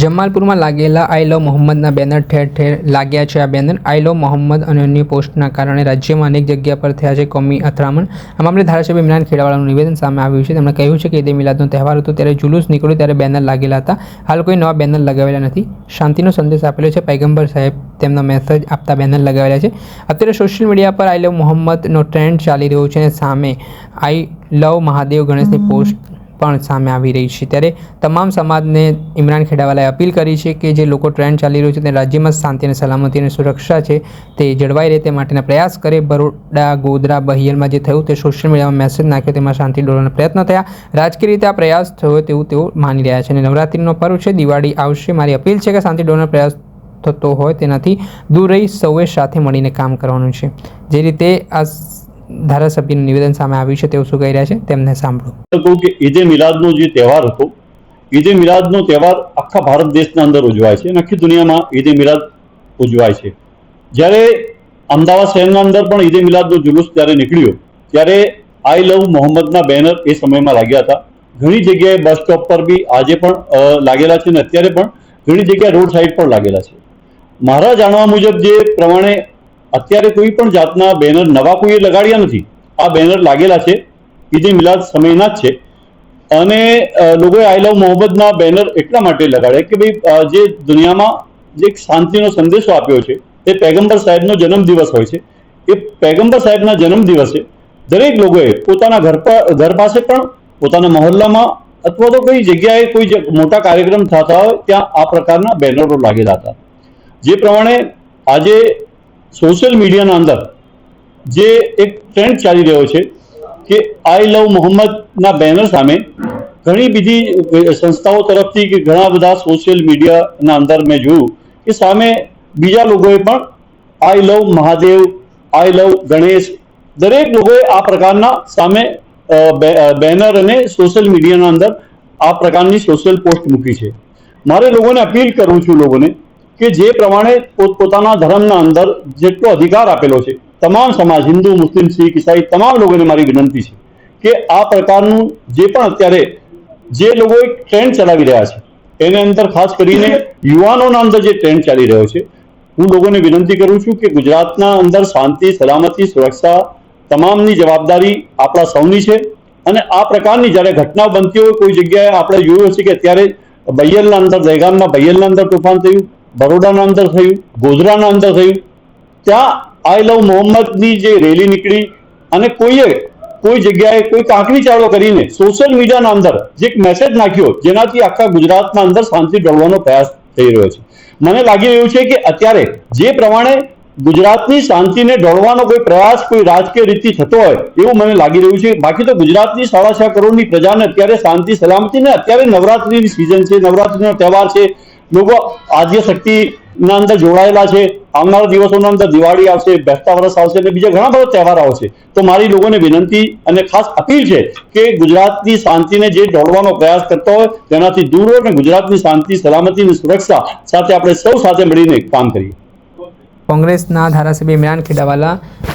જમાલપુરમાં લાગેલા આઈ લવ મોહમ્મદના બેનર ઠેર ઠેર લાગ્યા છે. આ બેનર આઈ લવ મોહમ્મદ અને અન્ય પોસ્ટના કારણે રાજ્યમાં અનેક જગ્યા પર થયા છે કોમી અથડામણ. આ મામલે ધારાસભ્ય ઇમરાન ખેડાવાળાનું નિવેદન સામે આવ્યું છે. તેમણે કહ્યું છે કે ઈદ મિલાદનો તહેવાર હતો ત્યારે જુલુસ નીકળ્યું ત્યારે બેનર લાગેલા હતા. હાલ કોઈ નવા બેનર લગાવેલા નથી. શાંતિનો સંદેશ આપેલો છે. પૈગંબર સાહેબ તેમનો મેસેજ આપતા બેનર લગાવેલા છે. અત્યારે સોશિયલ મીડિયા પર આઈ લવ મોહમ્મદનો ટ્રેન્ડ ચાલી રહ્યો છે અને સામે આઈ લવ મહાદેવ ગણેશની પોસ્ટ પણ સામે આવી રહી છે. ત્યારે તમામ સમાજને ઇમરાન ખેડાવાલાએ અપીલ કરી છે કે જે લોકો ટ્રેન્ડ ચાલી રહ્યો છે તે રાજ્યમાં શાંતિ અને સલામતી અને સુરક્ષા છે તે જળવાઈ રહે તે માટેના પ્રયાસ કરે. બરોડા, ગોધરા બહિયલમાં જે થયું તે સોશિયલ મીડિયામાં મેસેજ નાખ્યો તેમાં શાંતિ દોરવાના પ્રયત્ન થયા. રાજકીય રીતે આ પ્રયાસ થયો તેવું તેઓ માની રહ્યા છે અને નવરાત્રિનો પર્વ છે, દિવાળી આવશે. મારી અપીલ છે કે શાંતિ દોડવાનો પ્રયાસ થતો હોય તેનાથી દૂર રહી સૌએ સાથે મળીને કામ કરવાનું છે. જે રીતે આ ધારાસભ્યનું નિવેદન સામે આવ્યું છે તેઓ શું કહી રહ્યા છે તેમને સાંભળો. કહું કે ઈદે મિલાદનો જે તહેવાર હતો, ઈદે મિલાદનો તહેવાર આખા ભારત દેશના અંદર ઉજવાય છે અને આખી દુનિયામાં ઈદે મિલાદ ઉજવાય છે. જ્યારે અમદાવાદ શહેરના અંદર પણ ઈદે મિલાદનો જુલુસ જ્યારે નીકળ્યો, ત્યારે આઈ લવ મોહમ્મદના બેનર એ સમયમાં લાગ્યા હતા. ઘણી જગ્યાએ બસ સ્ટોપ પર બી આજે પણ લાગેલા છે અને અત્યારે પણ ઘણી જગ્યાએ રોડ સાઈડ પર લાગેલા છે. મારા જાણવા મુજબ જે પ્રમાણે અત્યારે કોઈ પણ જાતના બેનર નવા કોઈએ લગાડ્યા નથી. આ બેનર લાગેલા છે. ઈદે મિલાદ સમયના જ છે. અને લોકોએ આઈ લવ મોહમ્મદના બેનર એટલા માટે લગાડ્યા કે ભાઈ જે દુનિયામાં જે એક શાંતિનો સંદેશો આપ્યો છે, એ પેગમ્બર સાહેબનો જન્મદિવસ હોય છે. એ પેગમ્બર સાહેબના જન્મદિવસે દરેક લોકોએ પોતાના ઘર પર ઘર પાસે પણ પોતાના મહોલ્લામાં અથવા તો કોઈ જગ્યાએ કોઈ મોટા કાર્યક્રમ થતા હોય, ત્યાં આ પ્રકારના બેનરો લાગેલા હતા. જે પ્રમાણે આજે સોશિયલ મીડિયાના અંદર જે એક ટ્રેન્ડ ચાલી રહ્યો છે કે આઈ લવ મોહમ્મદના બેનર સામે ઘણી બીજી સંસ્થાઓ તરફથી કે ઘણા બધા સોશિયલ મીડિયાના અંદર મેં જોયું કે સામે બીજા લોકોએ પણ I love Mahadev I love Ganesh, દરેક લોકોએ આ પ્રકારના સામે બેનર અને સોશિયલ મીડિયાના અંદર આ પ્રકારની સોશિયલ પોસ્ટ મૂકી છે. મારે લોકોને અપીલ કરું છું લોકોને કે જે પ્રમાણે પોતપોતાના ધર્મના અંદર જેટલો અધિકાર આપેલો છે. તમામ સમાજ, હિન્દુ, મુસ્લિમ, શીખ, ઈસાઈ, તમામ લોકોને મારી વિનંતી છે કે આ પ્રકારનું જે પણ અત્યારે જે લોકો એક ટ્રેન્ડ ચલાવી રહ્યા છે, એની અંદર ખાસ કરીને યુવાનોના અંદર જે ટ્રેન્ડ ચાલી રહ્યો છે, હું લોકોને વિનંતી કરું છું કે ગુજરાતના અંદર શાંતિ, સલામતી, સુરક્ષા તમામની જવાબદારી આપણા સૌની છે અને આ પ્રકારની જ્યારે ઘટના બનતી હોય કોઈ જગ્યાએ આપણે જોયું હશે કે અત્યારે બૈયલના અંદર, દહેગામમાં બૈયલના અંદર તોફાન થયું બરોડાના અંદર થયું, ગોધરાનું અંદર થયું. ત્યાં આઈ લવ મોહમ્મદની જે રેલી નીકળી અને કોઈએ કોઈ જગ્યાએ કોઈ કાંકરી ચાળો કરીને સોશિયલ મીડિયાના અંદર જે એક મેસેજ નાખ્યો, જેનાથી આખા ગુજરાતના અંદર શાંતિ ડોળવાનો પ્રયાસ થઈ રહ્યો છે. મને લાગી રહ્યું છે કે અત્યારે જે પ્રમાણે ગુજરાતની શાંતિને ડોળવાનો કોઈ પ્રયાસ, કોઈ રાજકીય રીતથી થતો હોય, એવું મને લાગી રહ્યું છે. બાકી તો ગુજરાતની સાડા છ કરોડની પ્રજાને અત્યારે શાંતિ, સલામતી ને અત્યારે નવરાત્રીની સિઝન છે, નવરાત્રીનો તહેવાર છે. લોકો આદ્ય શક્તિના અંદર જોડાયેલા છે, આવનારા દિવસોના અંદર દિવાળી આવશે, બેસતા વર્ષ આવશે અને બીજા ઘણા બધા તહેવાર આવશે. તો મારી લોકોને વિનંતી અને ખાસ અપીલ છે કે ગુજરાતની શાંતિને જે દોડવાનો પ્રયાસ કરતો હોય તેનાથી દૂર હોય અને ગુજરાતની શાંતિ, સલામતી અને સુરક્ષા સાથે આપણે સૌ સાથે મળીને કામ કરીએ. કોંગ્રેસના ધારાસભ્ય ઇમરાન ખેડાવાલા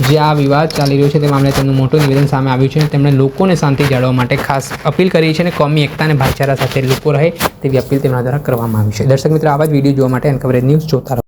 જે આ વિવાદ ચાલી રહ્યો છે તે મામલે તેમનું મોટું નિવેદન સામે આવ્યું છે તેમણે લોકોને શાંતિ જાળવવા માટે ખાસ અપીલ કરી છે અને કોમી એકતા અને ભાઈચારા સાથે લોકો રહે તેવી અપીલ તેમના દ્વારા કરવામાં આવી છે. દર્શક મિત્રો, આવા જ વીડિયો જોવા માટે એન કવરેજ ન્યૂઝ જોતા રહો.